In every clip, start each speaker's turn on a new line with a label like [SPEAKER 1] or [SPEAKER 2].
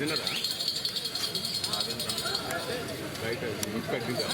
[SPEAKER 1] తిన్నరా బయట ఇంటి కట్టిందా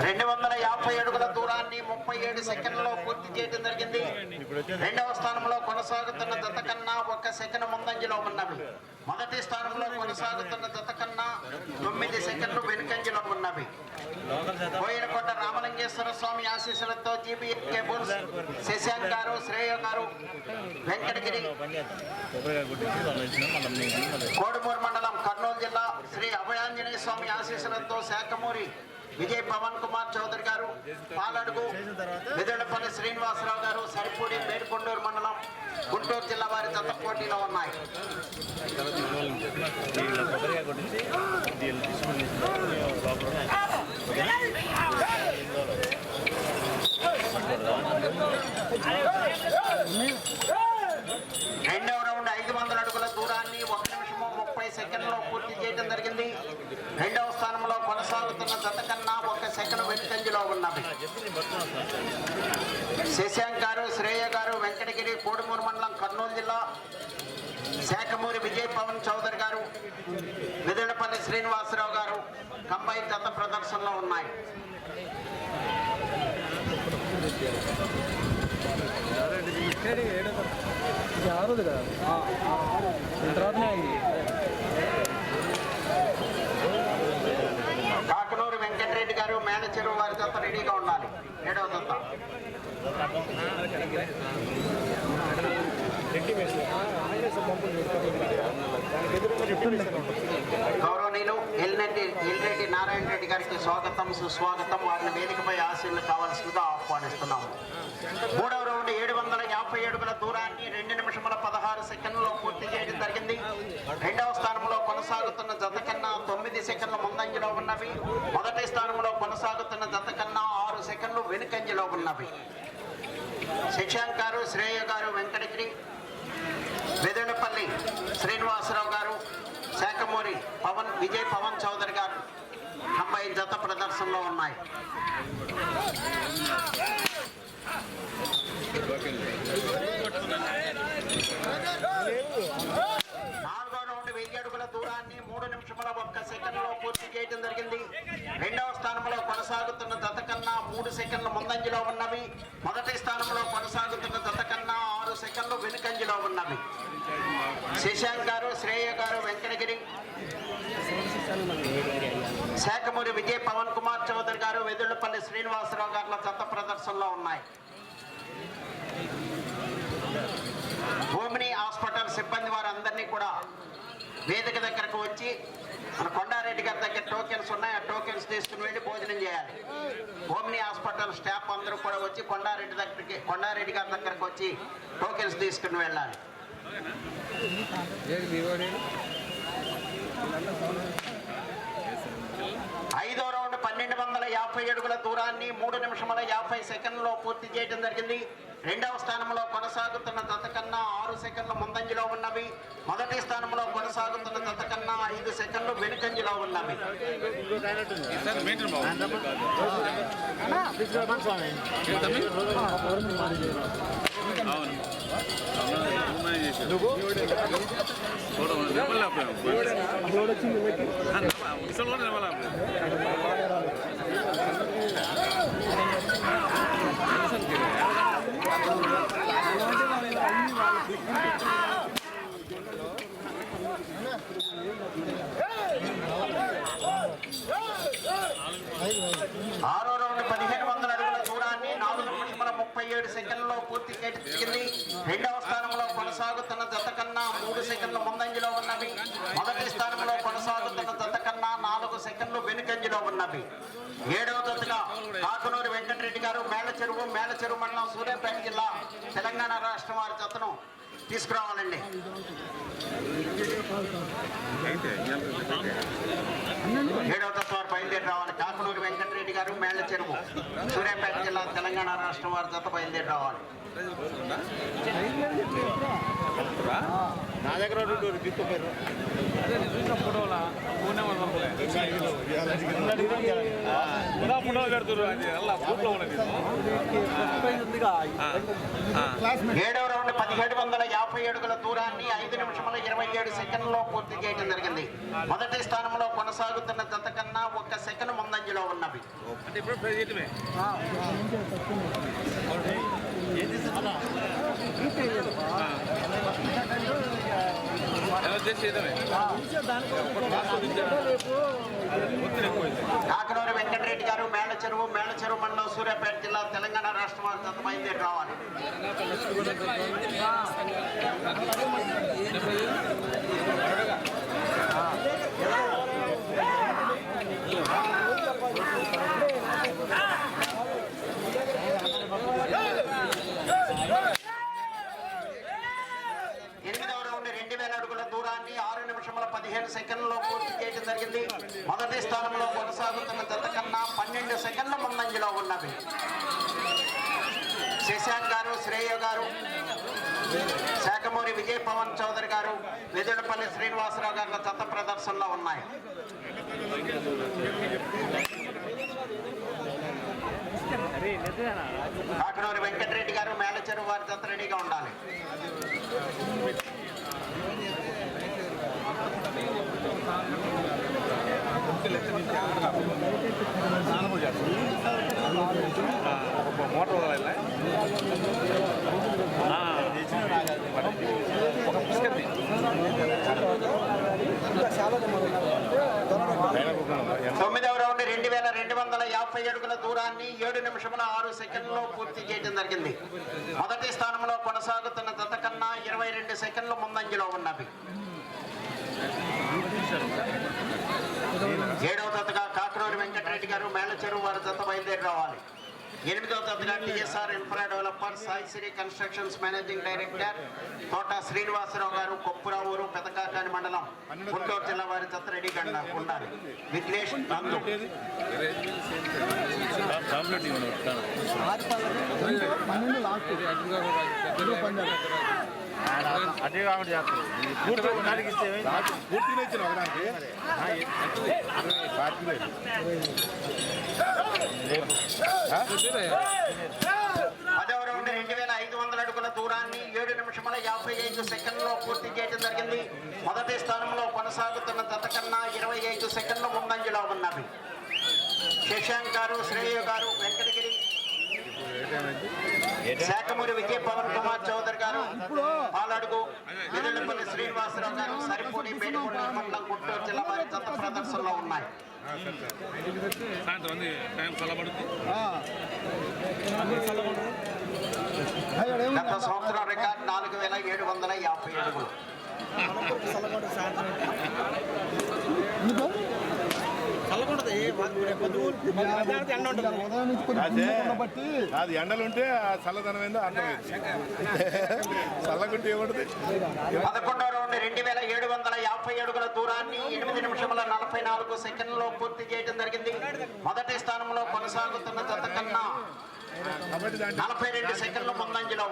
[SPEAKER 2] రెండు వందల యాభై అడుగుల దూరాన్ని ముప్పై ఏడు సెకండ్లలో పూర్తి చేయడం జరిగింది. రెండవ స్థానంలో కొనసాగుతున్న జత కన్నా ఒక సెకండ్ ముందంజలో ఉన్నవి. మొదటి స్థానంలో కొనసాగుతున్న జత కన్నా తొమ్మిది సెకండ్లు వెనుకంజలో ఉన్నవి. కోయిలకొండ రామలింగేశ్వర స్వామి ఆశీస్సులతో జీబీఎం కేబుల్స్ శశాంక్ గారు శ్రేయ గారు వెంకటగిరి కోడుమూరు మండలం కర్నూలు జిల్లా శ్రీ అభయాంజనేయ స్వామి ఆశీస్సులతో శాఖమూరి విజయ్ పవన్ కుమార్ చౌదరి గారు పాలడుగు మిదడపల్లి శ్రీనివాసరావు గారు సరిపూడి మేడికొండూరు మండలం గుంటూరు జిల్లా వారి తత పోటీలో ఉన్నాయి. రెండవ రౌండ్ ఐదు వందల అడుగుల దూరాన్ని ఒక నిమిషము ముప్పై సెకండ్లో పూర్తి చేయడం జరిగింది. కొనసాగుతున్న ఒక సెకండ్ వెనుకంజలో ఉన్నవి శశాంక్ గారు శ్రేయ గారు వెంకటగిరి కోడుమూరు మండలం కర్నూలు జిల్లా శాఖమూరి విజయ్ పవన్ చౌదరి గారు మిదడపల్లి శ్రీనివాసరావు గారు కంబైన్ గత ప్రదర్శనలో ఉన్నాయి
[SPEAKER 3] ఇది
[SPEAKER 2] రెడ్డి గారు మేనేజర్ వారి జత రెడీగా ఉండాలి. ఏడవ జత గౌరవనీయులు ఎల్రెడ్డి ఎల్రెడ్డి నారాయణ రెడ్డి గారికి స్వాగతం సుస్వాగతం. వారిని వేదికపై ఆశీర్లు కావాల్సిందిగా ఆహ్వానిస్తున్నాము మూడవ రౌండ్ ఏడు వందల యాభై అడుగుల దూరాన్ని రెండు నిమిషముల పదహారు సెకండ్లలో పూర్తి చేయడం జరిగింది. రెండవ స్థానంలో కొనసాగుతున్న జత కన్నా తొమ్మిది సెకండ్ల ముందంజలో ఉన్నవి. మొదటి స్థానంలో కొనసాగుతున్న జత కన్నా ఆరు సెకండ్లు వెనుకంజలో ఉన్నవి. శశాంక్ గారు శ్రేయ గారు వెంకటగిరి వెదడపల్లి శ్రీనివాసరావు గారు శాఖమూరి పవన్ విజయ్ పవన్ చౌదరి గారు అబ్బాయి జత ప్రదర్శనలో ఉన్నాయి నాలుగో రౌండ్ వెయ్యి అడుగుల దూరాన్ని మూడు నిమిషముల ఒక్క సెకండ్లో పూర్తి చేయడం జరిగింది. రెండవ స్థానంలో కొనసాగుతున్న జత కన్నా మూడు సెకండ్లు ముందంజలో ఉన్నవి. మొదటి స్థానంలో కొనసాగుతున్న జత కన్నా ఆరు సెకండ్లు వెనుకంజలో ఉన్నవి. శశాంక్ గారు శ్రేయ గారు వెంకటగిరి. శాఖమూరి విజయ్ పవన్ కుమార్ చౌదరి గారు వెదుళ్ళపల్లి శ్రీనివాసరావు గారుల జత ప్రదర్శనలో ఉన్నాయి. భూమిని హాస్పిటల్ సిబ్బంది వారందరినీ కూడా వేదిక దగ్గరకు వచ్చి మన కొండారెడ్డి గారి దగ్గర టోకెన్స్ ఉన్నాయి. ఆ టోకెన్స్ తీసుకుని వెళ్ళి భోజనం చేయాలి. భూమిని హాస్పిటల్ స్టాఫ్ అందరూ కూడా వచ్చి కొండారెడ్డి దగ్గరికి కొండారెడ్డి గారి దగ్గరకు వచ్చి టోకెన్స్ తీసుకుని వెళ్ళాలి
[SPEAKER 3] ఏడు మీ వాడు
[SPEAKER 2] ఐదో రౌండ్ పన్నెండు వందల యాభై అడుగుల దూరాన్ని మూడు నిమిషముల యాభై సెకండ్లో పూర్తి చేయడం జరిగింది. రెండవ స్థానంలో కొనసాగుతున్న తతకన్నా ఆరు సెకండ్ల ముందంజలో ఉన్నవి. మొదటి స్థానంలో కొనసాగుతున్న తతకన్నా ఐదు సెకండ్లు వెనుకంజలో ఉన్నవి.
[SPEAKER 3] అప్పుడు వచ్చింది పెట్టి
[SPEAKER 2] ఆరో రౌండ్ పదిహేను వందల అడుగుల దూరాన్ని నాలుగు ఏడు సెకండ్లలో పూర్తి చేయడం రెండవ స్థానంలో కొనసాగుతున్న జత కన్నా మూడు సెకండ్లు ముందంజలో ఉన్నవి. మొదటి స్థానంలో కొనసాగుతున్న జత కన్నా నాలుగు సెకండ్లు వెనుకంజలో ఉన్నవి. ఏడవ జతగా కాకునూరు వెంకటరెడ్డి గారు మేళ చెరువు మేళ చెరువు మండలం సూర్యాపేట జిల్లా తెలంగాణ రాష్ట్రం వారి జతను తీసుకురావాలండి
[SPEAKER 1] అయితే
[SPEAKER 2] ఏడవ దశ వారు బయలుదేరి రావాలి. కాకునూరు వెంకటరెడ్డి గారు మేళ్ళ చెరువు. సూర్యాపేట జిల్లా తెలంగాణ రాష్ట్రం వారి జత బయలుదేరి రావాలి.
[SPEAKER 1] నా దగ్గర
[SPEAKER 2] ఏడవ పదిహేడు వందల యాభై అడుగుల దూరాన్ని ఐదు నిమిషముల ఇరవై ఏడు సెకండ్లో పూర్తి చేయడం జరిగింది. మొదటి స్థానంలో కొనసాగుతున్న జత కన్నా ఒక్క సెకండ్ ముందంజలో ఉన్నవి.
[SPEAKER 3] అంటే
[SPEAKER 2] కాకినూరు వెంకటరెడ్డి గారు మేళ్ళ చెరువు మేళ్ళ చెరువు మండలం సూర్యాపేట జిల్లా తెలంగాణ రాష్ట్రం వారి జత బయలుదేరి రావాలి ఎనిమిదవ రౌండ్ రెండు వేల అడుగుల దూరాన్ని ఆరు నిమిషముల పదిహేను సెకండ్లలో పూర్తి చేయడం జరిగింది. మొదటి స్థానంలో కొనసాగుతున్న జత కన్నా పన్నెండు సెకండ్ల ముందంజలో ఉన్నవి. శశాంక్ గారు శ్రేయ గారు శాఖమూరి విజయ్ పవన్ చౌదరి గారు వెదుడపల్లి శ్రీనివాసరావు గారి జత ప్రదర్శనలో ఉన్నాయి. కాకినూరి వెంకటరెడ్డి గారు మేలచెరువు వారి జత రెడీగా ఉండాలి.
[SPEAKER 3] మోటార్ వదలాలి ఒక పుస్తకం
[SPEAKER 2] తొమ్మిదవ రౌండ్ రెండు వేల రెండు వందల యాభై అడుగుల దూరాన్ని ఏడు నిమిషముల ఆరు సెకండ్లో పూర్తి చేయడం జరిగింది. మొదటి స్థానంలో కొనసాగుతున్న దత్త కన్నా ఇరవై రెండు సెకండ్లు ముందంజలో ఉన్నవి. ఏడవ కాకరూరి వెంకటరెడ్డి గారు మేళ చెరువు వారి జత బయలుదేరి రావాలి ఎనిమిదవ జతగా TSR infra developer Sai Sri constructions managing director Thota Srinivasa Rao garu Koppuravuru Pedakakani మండలం గుంటూరు జిల్లా వారి జత రెడీగా ఉండ- ఉండాలి. విఘ్నేష్ నందు.
[SPEAKER 3] అదే కాకుండా చేస్తారు పూర్తి నాటికి ఇస్తే
[SPEAKER 1] పూర్తిగా ఇచ్చిన ఒకదానికి
[SPEAKER 2] రెండు వేల ఐదు వందల అడుగుల దూరాన్ని ఏడు నిమిషముల యాభై ఐదు సెకండ్లో పూర్తి చేయడం జరిగింది మొదటి స్థానంలో కొనసాగుతున్న తతకన్నా ఇరవై ఐదు సెకండ్లు ముందంజలో ఉన్నవి శశాంక్ గారు శ్రేయ గారు వెంకటగిరి శాఖమూరి విజయ్ పవన్ కుమార్ చౌదరి గారు పాలడుగు ఎదురుపల్లి శ్రీనివాసరావు గారు సరిపూడి మండలం గుంటూరు జిల్లా వారి జత ప్రదర్శనలో ఉన్నాయి.
[SPEAKER 3] సాయంత్రం టైం
[SPEAKER 2] గత సంవత్సరం రికార్డ్ నాలుగు వేల ఏడు వందల యాభై అడుగులు
[SPEAKER 1] అదే. అది ఎండలు ఉంటే ఆ చల్లదనం ఏందో అర్థమైంది. చల్లగుంటే ఏముంటది?
[SPEAKER 2] రౌండ్ రెండు వేల ఏడు వందల యాభై అడుగుల దూరాన్ని ఎనిమిది నిమిషముల నలభై నాలుగు సెకండ్లో పూర్తి చేయడం జరిగింది. మొదటి స్థానంలో కొనసాగుతున్న జత కన్నా నలభై రెండు సెకండ్ల ముందంజలో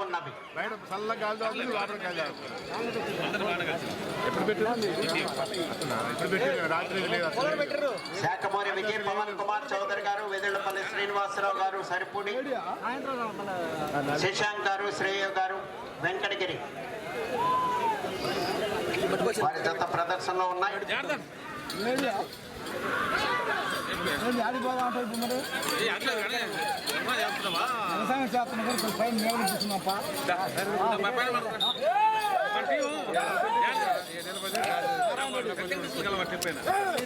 [SPEAKER 1] అసలు
[SPEAKER 2] శాఖమూరి విజయ్ పవన్ కుమార్ చౌదరి గారు వెదుళ్ళపల్లి శ్రీనివాసరావు గారు సరిపూడి శశాంక్ గారు శ్రేయ గారు వెంకటగిరి. వారి జత ప్రదర్శనలో ఉన్నాయి.
[SPEAKER 3] వ్యవసాయం చేస్తున్నా కూడా కొంచెం పైన నీళ్ళు కూర్చున్నాపా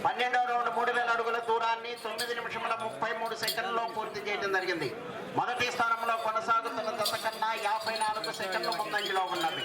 [SPEAKER 2] పన్నెండవ రౌండ్ మూడు వేల అడుగుల దూరాన్ని తొమ్మిది నిమిషముల ముప్పై మూడు సెకండ్లో పూర్తి చేయడం జరిగింది మొదటి స్థానంలో కొనసాగుతున్న జత కన్నా యాభై నాలుగు సెకండ్ల ముందంజలో ఉన్నది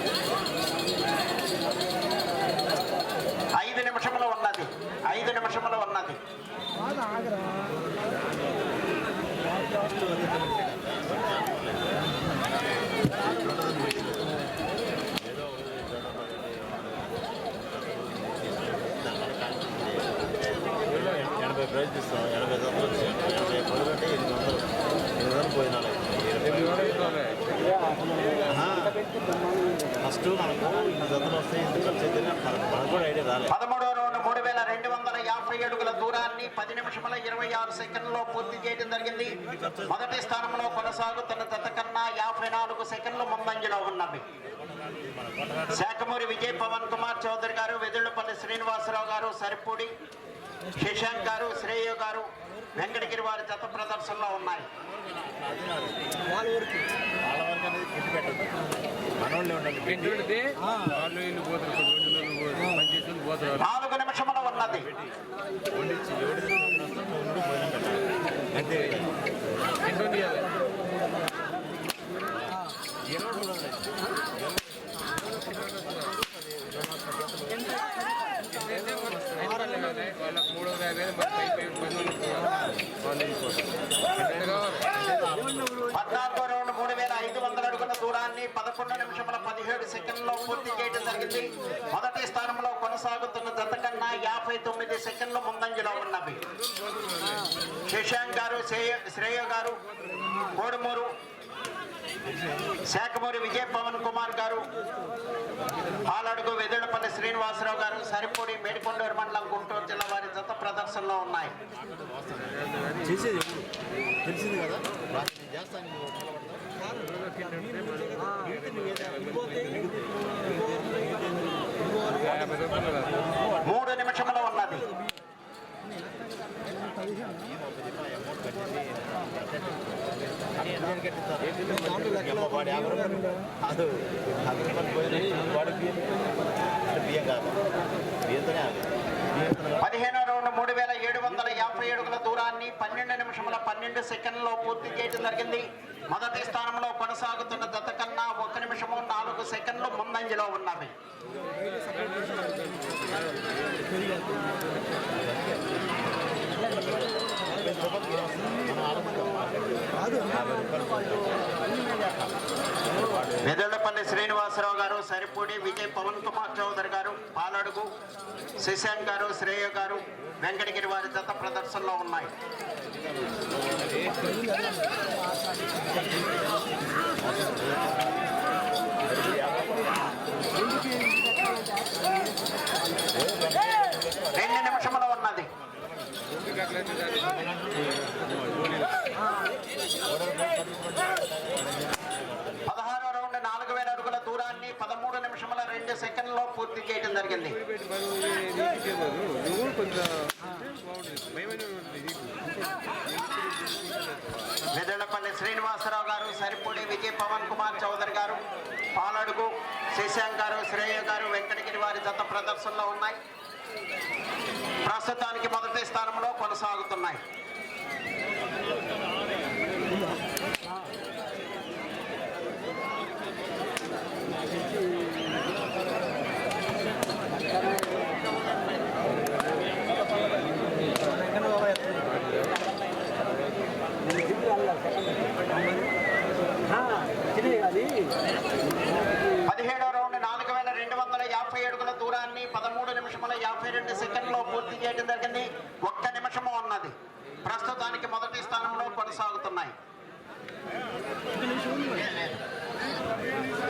[SPEAKER 2] దూరాన్ని పది నిమిషముల ఇరవై ఆరు సెకండ్లో పూర్తి చేయడం జరిగింది. మొదటి స్థానంలో కొనసాగుతున్న జత కన్నా యాభై నాలుగు సెకండ్లు ముందంజలో ఉన్నవి. శాఖమూరి విజయ్ పవన్ కుమార్ చౌదరి గారు వెదుళ్ళపల్లి శ్రీనివాసరావు గారు సరిపూడి శశాంక్ గారు శ్రేయ గారు వెంకటగిరి వారి జత ప్రదర్శనలో ఉన్నాయి.
[SPEAKER 4] వాళ్ళ
[SPEAKER 2] నాలుగు నిమిషముల ఉన్నది.
[SPEAKER 4] మూడు
[SPEAKER 2] పద్నాలుగో రౌండ్ మూడు వేల ఐదు వందల అడుగుల దూరాన్ని పదకొండు నిమిషముల పదిహేడు సెకండ్లో పూర్తి చేయడం జరిగింది. మొదటి స్థానంలో కొనసాగుతున్న జత కన్నా యాభై తొమ్మిది సెకండ్ల ముందంజలో ఉన్నవి. శశాంక్ గారు శ్రేయ- గారు కోడుమూరు శాఖమూరి విజయ్ పవన్ కుమార్ గారు పాలడుగు వెదుళ్ళపల్లి శ్రీనివాసరావు గారు సరిపూడి మేడికొండూరు మండలం గుంటూరు జిల్లా వారి జత ప్రదర్శనలో ఉన్నాయి.
[SPEAKER 4] తెలిసింది కదా?
[SPEAKER 2] మూడు నిమిషములు ఉన్నది. పదిహేనో రౌండ్ మూడు వేల ఏడు వందల యాభై అడుగుల దూరాన్ని పన్నెండు నిమిషముల పన్నెండు సెకండ్లో పూర్తి చేయడం జరిగింది. మొదటి స్థానంలో కొనసాగుతున్న జత కన్నా ఒక నిమిషము నాలుగు సెకండ్లు ముందంజలో ఉన్నవి వెదళ్ళపల్లి శ్రీనివాసరావు గారు సరిపూడి విజయ్ పవన్ కుమార్ చౌదరి గారు పాలడుగు శశాంక్ గారు శ్రేయ గారు వెంకటగిరి వారి జత ప్రదర్శనలో ఉన్నాయి. రెండు నిమిషముల ఉన్నది
[SPEAKER 3] ఎందుకు అట్లయితే దాన్ని
[SPEAKER 2] పదహారో రౌండ్ నాలుగు వేల అడుగుల దూరాన్ని పదమూడు నిమిషముల రెండు సెకండ్లో పూర్తి చేయడం జరిగింది
[SPEAKER 3] పెట్టి మరి నీకు ఇచ్చేవారు నువ్వు కొంచెం బాగుంటుంది మేమైనా ఉంటుంది
[SPEAKER 2] వెదళ్ళపల్లి శ్రీనివాసరావు గారు సరిపూడి విజయ్ పవన్ కుమార్ చౌదరి గారు పాలడుగు శశాంక్ గారు శ్రేయ గారు వెంకటగిరి వారి జత ప్రదర్శనలో ఉన్నాయి. ప్రస్తుతానికి మొదటి స్థానంలో కొనసాగుతున్నాయి పదిహేడో రౌండ్ నాలుగు వేల రెండు వందల యాభై అడుగుల దూరాన్ని పదమూడు నిమిషముల యాభై రెండు సెకండ్లో పూర్తి చేయడం జరిగింది ఒక్క నిమిషము ఉన్నది ప్రస్తుతానికి మొదటి స్థానంలో కొనసాగుతున్నాయి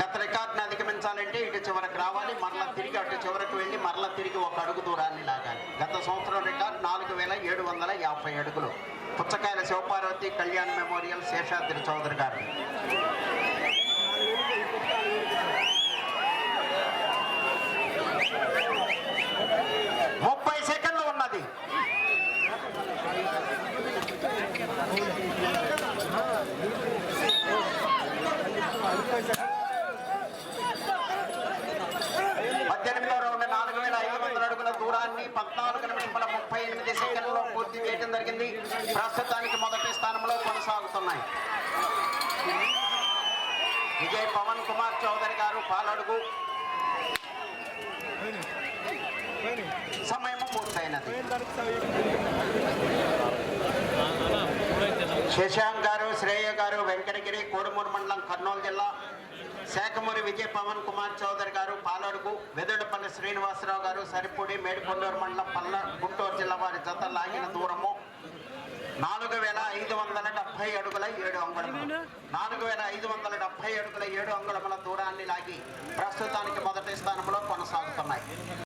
[SPEAKER 2] గత రికార్డుని అధిగమించాలంటే ఇటు చివరకు రావాలి మరలా తిరిగి అటు చివరకు వెళ్ళి మరలా తిరిగి ఒక అడుగు దూరాన్ని లాగాలి గత సంవత్సరం రికార్డు నాలుగు వేల ఏడు వందల యాభై అడుగులు. పుచ్చకాయల శివపార్వతి కళ్యాణ్ మెమోరియల్ శేషాద్రి చౌదరి గారు ముప్పై సెకండ్లు ఉన్నది పద్దెనిమిదో రౌండ్ నాలుగు వేల ఐదు వందల అడుగుల దూరాన్ని పద్నాలుగు నిమిషముల ముప్పై ఎనిమిది సెకండ్లలో పూర్తి చేయడం జరిగింది ప్రస్తుతానికి మొదటి స్థానంలో కొనసాగుతున్నాయి విజయ్ పవన్ కుమార్ చౌదరి గారు పాలడుగు. సమయము పూర్తయినది. శశాంక్ గారు శ్రేయ గారు వెంకటగిరి కోడుమూరు మండలం కర్నూలు జిల్లా. శాఖమూరి విజయ పవన్ కుమార్ చౌదరి గారు పాలడుగు. వెదడుపల్లి శ్రీనివాసరావు గారు సరిపూడి మేడికొండూరు మండలం పల్ల గుంటూరు జిల్లా వారి జత లాగిన దూరము. నాలుగు వేల ఐదు వందల డెబ్బై అడుగుల ఏడు అంగుళములు. నాలుగు వేల ఐదు వందల డెబ్బై అడుగుల ఏడు అంగుళముల దూరాన్ని లాగి ప్రస్తుతానికి మొదటి స్థానంలో కొనసాగుతున్నాయి.